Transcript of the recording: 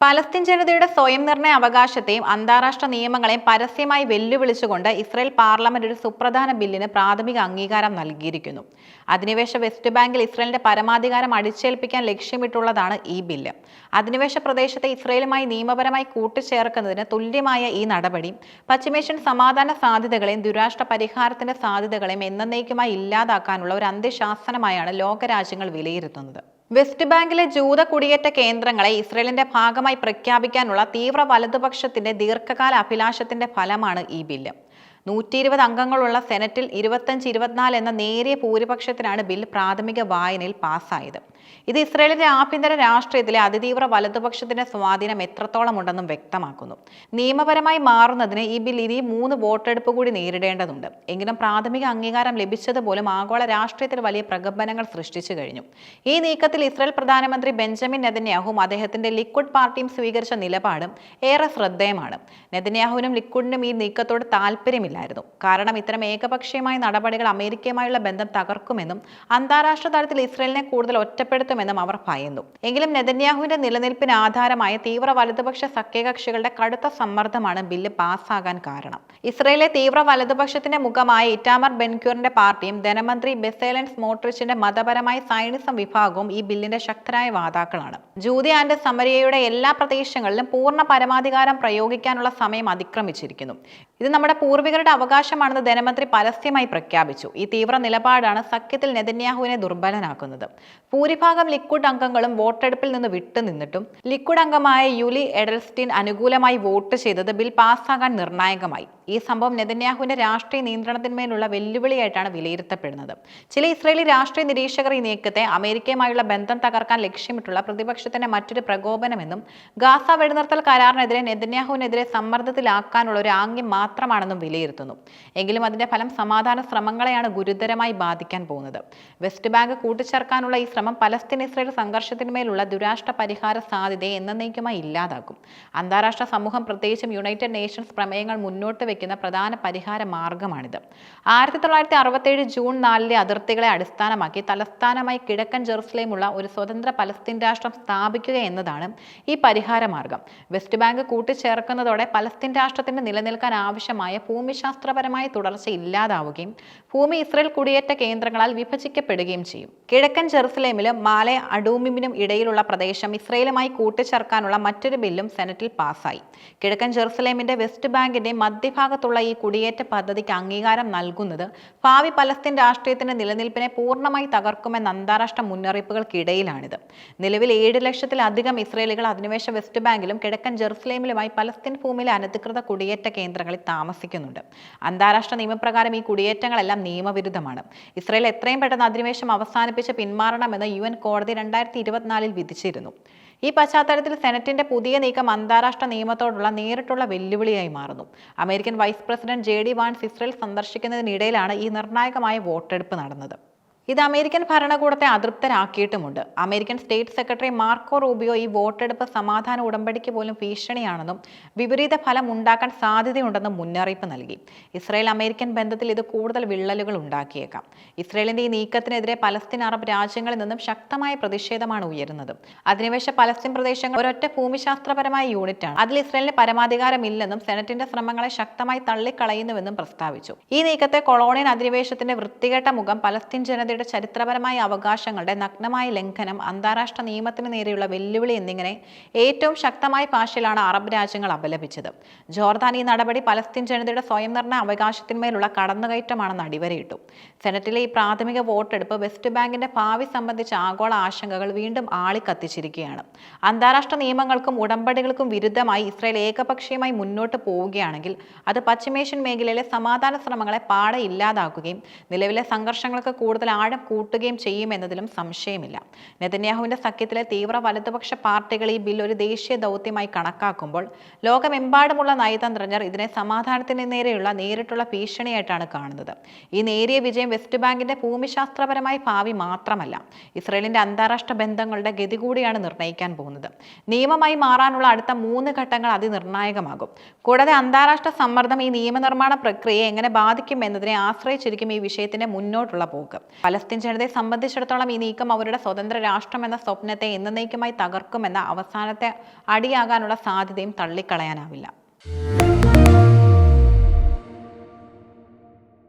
Palestine ജനതയുടെ സ്വയം നിർണയ അവകാശത്തെയും അന്താരാഷ്ട്ര നിയമങ്ങളെയും പരസ്യമായി വെല്ലുവിളിച്ചുകൊണ്ട് ഇസ്രായേൽ പാർലമെന്റ് ഒരു സുപ്രധാന ബില്ലിന് പ്രാഥമിക അംഗീകാരം നൽകിയിരിക്കുന്നു. അധിനിവേശ വെസ്റ്റ് ബാങ്കിൽ ഇസ്രായേലിന്റെ പരമാധികാരം അടിച്ചേൽപ്പിക്കാൻ ലക്ഷ്യമിട്ടുള്ളതാണ് ഈ ബില്ല്. അധിനിവേശ പ്രദേശത്തെ ഇസ്രായേലുമായി നിയമപരമായി കൂട്ടിച്ചേർക്കുന്നതിന് തുല്യമായ ഈ നടപടി പശ്ചിമേഷ്യൻ സമാധാന സാധ്യതകളെയും ദുരാഷ്ട്ര പരിഹാരത്തിന്റെ സാധ്യതകളെയും എന്നേക്കുമായി ഇല്ലാതാക്കാനുള്ള ഒരു അന്ത്യശാസനമായാണ് ലോകരാജ്യങ്ങൾ വിലയിരുത്തുന്നത്. വെസ്റ്റ് ബാങ്കിലെ ജൂത കുടിയേറ്റ കേന്ദ്രങ്ങളെ ഇസ്രയേലിന്റെ ഭാഗമായി പ്രഖ്യാപിക്കാനുള്ള തീവ്ര വലതുപക്ഷത്തിന്റെ ദീർഘകാല അഭിലാഷത്തിന്റെ ഫലമാണ് ഈ ബില്ല്. നൂറ്റി ഇരുപത് അംഗങ്ങളുള്ള സെനറ്റിൽ ഇരുപത്തഞ്ച് ഇരുപത്തിനാല് എന്ന നേരിയ ഭൂരിപക്ഷത്തിനാണ് ബിൽ പ്രാഥമിക വായനയിൽ പാസ്സായത്. ഇത് ഇസ്രയേലിന്റെ ആഭ്യന്തര രാഷ്ട്രീയത്തിലെ അതിതീവ്ര വലതുപക്ഷത്തിന്റെ സ്വാധീനം എത്രത്തോളം ഉണ്ടെന്നും വ്യക്തമാക്കുന്നു. നിയമപരമായി മാറുന്നതിന് ഈ ബിൽ ഇനി മൂന്ന് വോട്ടെടുപ്പ് കൂടി നേരിടേണ്ടതുണ്ട്. എങ്കിലും പ്രാഥമിക അംഗീകാരം ലഭിച്ചതുപോലും ആഗോള രാഷ്ട്രീയത്തിൽ വലിയ പ്രകമ്പനങ്ങൾ സൃഷ്ടിച്ചു കഴിഞ്ഞു. ഈ നീക്കത്തിൽ ഇസ്രയേൽ പ്രധാനമന്ത്രി ബെഞ്ചമിൻ നെതന്യാഹുവും അദ്ദേഹത്തിന്റെ ലിക്വിഡ് പാർട്ടിയും സ്വീകരിച്ച നിലപാടും ഏറെ ശ്രദ്ധേയമാണ്. നെതന്യാഹുവിനും ലിക്വിഡിനും ഈ നീക്കത്തോട് താല്പര്യമില്ലായിരുന്നു കാരണം ഇത്തരം ഏകപക്ഷീയമായ നടപടികൾ അമേരിക്കയുമായുള്ള ബന്ധം തകർക്കുമെന്നും അന്താരാഷ്ട്ര തലത്തിൽ ഇസ്രയേലിനെ കൂടുതൽ ഒറ്റപ്പെടുത്തുമെന്നും അവർ ഭയന്നു എങ്കിലും നെതന്യാഹുവിന്റെ നിലനിൽപ്പിന് ആധാരമായ തീവ്ര വലതുപക്ഷ സഖ്യകക്ഷികളുടെ കടുത്ത സമ്മർദ്ദമാണ് ബില്ല് പാസ്സാകാൻ കാരണം. ഇസ്രയേലിലെ തീവ്ര വലതുപക്ഷത്തിന്റെ മുഖമായ ഇറ്റാമർ ബെൻക്യൂറിന്റെ പാർട്ടിയും ധനമന്ത്രി ബെസേലൻ സ്മോട്രിച്ചിന്റെ മതപരമായ സൈനിസം വിഭാഗവും ഈ ബില്ലിന്റെ ശക്തരായ വാതാക്കളാണ്. ജൂതി ആൻഡ് സമരിയയുടെ എല്ലാ പ്രദേശങ്ങളിലും പൂർണ പരമാധികാരം പ്രയോഗിക്കാനുള്ള സമയം അതിക്രമിച്ചിരിക്കുന്നു. ഇത് നമ്മുടെ പൂർവികരുടെ അവകാശമാണെന്ന് ധനമന്ത്രി പരസ്യമായി പ്രഖ്യാപിച്ചു. ഈ തീവ്ര നിലപാടാണ് സഖ്യത്തിൽ നെതന്യാഹുവിനെ ദുർബലനാക്കുന്നത്. ഭൂരിഭാഗം ലിക്വിഡ് അംഗങ്ങളും വോട്ടെടുപ്പിൽ നിന്ന് വിട്ടുനിന്നിട്ടും ലിക്വിഡ് അംഗമായ യുലി എഡൽസ്റ്റിൻ അനുകൂലമായി വോട്ട് ചെയ്തത് ബിൽ പാസ്സാകാൻ നിർണായകമായി. ഈ സംഭവം നെതന്യാഹുവിന്റെ രാഷ്ട്രീയ നിയന്ത്രണത്തിന്മേലുള്ള വെല്ലുവിളിയായിട്ടാണ് വിലയിരുത്തപ്പെടുന്നത്. ചില ഇസ്രയേലി രാഷ്ട്രീയ നിരീക്ഷകർ ഈ നീക്കത്തെ അമേരിക്കയുമായുള്ള ബന്ധം തകർക്കാൻ ലക്ഷ്യമിട്ടുള്ള പ്രതിപക്ഷത്തിന്റെ മറ്റൊരു പ്രകോപനമെന്നും ഗാസ വെടിനിർത്തൽ കരാറിനെതിരെ നെതന്യാഹുവിനെതിരെ സമ്മർദ്ദത്തിലാക്കാനുള്ള ഒരു ആംഗ്യം മാത്രമാണെന്നും വിലയിരുത്തുന്നു. എങ്കിലും അതിന്റെ ഫലം സമാധാന ശ്രമങ്ങളെയാണ് ഗുരുതരമായി ബാധിക്കാൻ പോകുന്നത്. വെസ്റ്റ് ബാങ്ക് കൂട്ടിച്ചേർക്കാനുള്ള ഈ ശ്രമം പലസ്തീൻ ഇസ്രയേൽ സംഘർഷത്തിന്മേലുള്ള ദുരാഷ്ട്ര പരിഹാര സാധ്യതയെ എന്നേക്കുമായി ഇല്ലാതാക്കും. അന്താരാഷ്ട്ര സമൂഹം പ്രത്യേകിച്ചും യുണൈറ്റഡ് നേഷൻസ് പ്രമേയങ്ങൾ മുന്നോട്ട് വെക്കുന്ന പ്രധാന പരിഹാര മാർഗമാണിത്. ആയിരത്തി തൊള്ളായിരത്തി അറുപത്തേഴ് ജൂൺ നാലിലെ അതിർത്തികളെ അടിസ്ഥാനമാക്കി തലസ്ഥാനമായി കിഴക്കൻ ജെറുസലേമുള്ള ഒരു സ്വതന്ത്ര പലസ്തീൻ രാഷ്ട്രം സ്ഥാപിക്കുക എന്നതാണ് ഈ പരിഹാര മാർഗം. വെസ്റ്റ് ബാങ്ക് കൂട്ടിച്ചേർക്കുന്നതോടെ പലസ്തീൻ രാഷ്ട്രത്തിന് നിലനിൽക്കാൻ ആവശ്യമായ ഭൂമിശാസ്ത്രപരമായ തുടർച്ച ഇല്ലാതാവുകയും ഭൂമി ഇസ്രയേൽ കുടിയേറ്റ കേന്ദ്രങ്ങളാൽ വിഭജിക്കപ്പെടുകയും ചെയ്യും. കിഴക്കൻ ജെറുസലേമിലും മാലെ അഡൂമിമിനും ഇടയിലുള്ള പ്രദേശം ഇസ്രയേലുമായി കൂട്ടിച്ചേർക്കാനുള്ള മറ്റൊരു ബില്ലും സെനറ്റിൽ പാസ്സായി കിഴക്കൻ ജെറുസലേമിന്റെ വെസ്റ്റ് ബാങ്കിന്റെ മധ്യഭാഗത്തുള്ള ഈ കുടിയേറ്റ പദ്ധതിക്ക് അംഗീകാരം നൽകുന്നത് ഭാവി പലസ്തീൻ രാഷ്ട്രീയത്തിന്റെ നിലനിൽപ്പിനെ പൂർണമായി തകർക്കുമെന്ന അന്താരാഷ്ട്ര മുന്നറിയിപ്പുകൾക്കിടയിലാണിത്. നിലവിൽ ഏഴ് ലക്ഷത്തിലധികം ഇസ്രയേലികൾ അധിനിവേശ വെസ്റ്റ് ബാങ്കിലും കിഴക്കൻ ജെറുസലേമിലുമായി പലസ്തീൻ ഭൂമിയിലെ അനധികൃത കുടിയേറ്റ കേന്ദ്രങ്ങളിൽ താമസിക്കുന്നുണ്ട്. അന്താരാഷ്ട്ര നിയമപ്രകാരം ഈ കുടിയേറ്റങ്ങളെല്ലാം നിയമവിരുദ്ധമാണ്. ഇസ്രയേൽ എത്രയും പെട്ടെന്ന് അധിനിവേശം അവസാനിപ്പിച്ച് പിന്മാറണമെന്ന് യു എൻ കോടതി രണ്ടായിരത്തി ഇരുപത്തിനാലിൽ വിധിച്ചിരുന്നു. ഈ പശ്ചാത്തലത്തിൽ സെനറ്റിന്റെ പുതിയ നീക്കം അന്താരാഷ്ട്ര നിയമത്തോടുള്ള നേരിട്ടുള്ള വെല്ലുവിളിയായി മാറുന്നു. American vice president J D Vance Israel സന്ദർശിക്കുന്നതിനിടയിലാണ് ഈ നിർണായകമായ വോട്ടെടുപ്പ് നടന്നത്. ഇത് അമേരിക്കൻ ഭരണകൂടത്തെ അതൃപ്തരാക്കിയിട്ടുമുണ്ട്. American state secretary Marco Rubio ഈ വോട്ടെടുപ്പ് സമാധാന ഉടമ്പടിക്ക് പോലും ഭീഷണിയാണെന്നും വിപരീത ഫലം ഉണ്ടാക്കാൻ സാധ്യതയുണ്ടെന്നും മുന്നറിയിപ്പ് നൽകി. ഇസ്രായേൽ അമേരിക്കൻ ബന്ധത്തിൽ ഇത് കൂടുതൽ വിള്ളലുകൾ ഉണ്ടാക്കിയേക്കാം. ഇസ്രായേലിന്റെ ഈ നീക്കത്തിനെതിരെ പലസ്തീൻ അറബ് രാജ്യങ്ങളിൽ നിന്നും ശക്തമായ പ്രതിഷേധമാണ് ഉയരുന്നത്. അധിനിവേശ പലസ്തീൻ പ്രദേശങ്ങൾ ഒരൊറ്റ ഭൂമിശാസ്ത്രപരമായ യൂണിറ്റാണ്. അതിൽ ഇസ്രായേലിന് പരമാധികാരമില്ലെന്നും സെനറ്റിന്റെ ശ്രമങ്ങളെ ശക്തമായി തള്ളിക്കളയുന്നുവെന്നും പ്രസ്താവിച്ചു. ഈ നീക്കത്തെ കൊളോണിയൻ അധിനിവേശത്തിന്റെ വൃത്തികെട്ട മുഖം പലസ്തീൻ ജനതയുടെ ചരിത്രപരമായ അവകാശങ്ങളുടെ നഗ്നമായ ലംഘനം അന്താരാഷ്ട്ര നിയമത്തിന് നേരെയുള്ള വെല്ലുവിളി എന്നിങ്ങനെ ഏറ്റവും ശക്തമായ ഭാഷയിലാണ് അറബ് രാജ്യങ്ങൾ അപലപിച്ചത്. ജോർദാൻ ഈ നടപടി പലസ്തീൻ ജനതയുടെ സ്വയം നിർണയ അവകാശത്തിന്മേലുള്ള കടന്നുകയറ്റമാണെന്ന് അടിവരയിട്ടു. സെനറ്റിലെ ഈ പ്രാഥമിക വോട്ടെടുപ്പ് വെസ്റ്റ് ബാങ്കിന്റെ ഭാവി സംബന്ധിച്ച ആഗോള ആശങ്കകൾ വീണ്ടും ആളിക്കത്തിച്ചിരിക്കുകയാണ്. അന്താരാഷ്ട്ര നിയമങ്ങൾക്കും ഉടമ്പടികൾക്കും വിരുദ്ധമായി ഇസ്രായേൽ ഏകപക്ഷീയമായി മുന്നോട്ട് പോവുകയാണെങ്കിൽ അത് പശ്ചിമേഷ്യൻ മേഖലയിലെ സമാധാന ശ്രമങ്ങളെ പാടെ ഇല്ലാതാക്കുകയും നിലവിലെ സംഘർഷങ്ങൾക്ക് കൂടുതൽ ആഴം കൂട്ടുകയും ചെയ്യുമെന്നതിലും സംശയമില്ല. നെതന്യാഹുവിന്റെ സഖ്യത്തിലെ തീവ്ര വലതുപക്ഷ പാർട്ടികൾ ഈ ബിൽ ഒരു ദേശീയ ദൗത്യമായി കണക്കാക്കുമ്പോൾ ലോകമെമ്പാടുമുള്ള നയതന്ത്രജ്ഞർ ഇതിനെ സമാധാനത്തിന് നേരെയുള്ള നേരിട്ടുള്ള ഭീഷണിയായിട്ടാണ് കാണുന്നത്. ഈ നേരിയ വിജയം വെസ്റ്റ് ബാങ്കിന്റെ ഭൂമിശാസ്ത്രപരമായ ഭാവി മാത്രമല്ല ഇസ്രയേലിന്റെ അന്താരാഷ്ട്ര ബന്ധങ്ങളുടെ ഗതി കൂടിയാണ് നിർണയിക്കാൻ പോകുന്നത്. നിയമമായി മാറാനുള്ള അടുത്ത മൂന്ന് ഘട്ടങ്ങൾ അതിനിർണായകമാകും. കൂടാതെ അന്താരാഷ്ട്ര സമ്മർദ്ദം ഈ നിയമനിർമ്മാണ പ്രക്രിയയെ എങ്ങനെ ബാധിക്കും എന്നതിനെ ആശ്രയിച്ചിരിക്കും ഈ വിഷയത്തിന്റെ മുന്നോട്ടുള്ള പോക്ക്. പലസ്തീൻ ജനതയെ സംബന്ധിച്ചിടത്തോളം ഈ നീക്കം അവരുടെ സ്വതന്ത്ര രാഷ്ട്രം എന്ന സ്വപ്നത്തെ എന്നേക്കുമായി തകർക്കുമെന്ന അവസാനത്തെ അടിയാകാനുള്ള സാധ്യതയും തള്ളിക്കളയാനാവില്ല.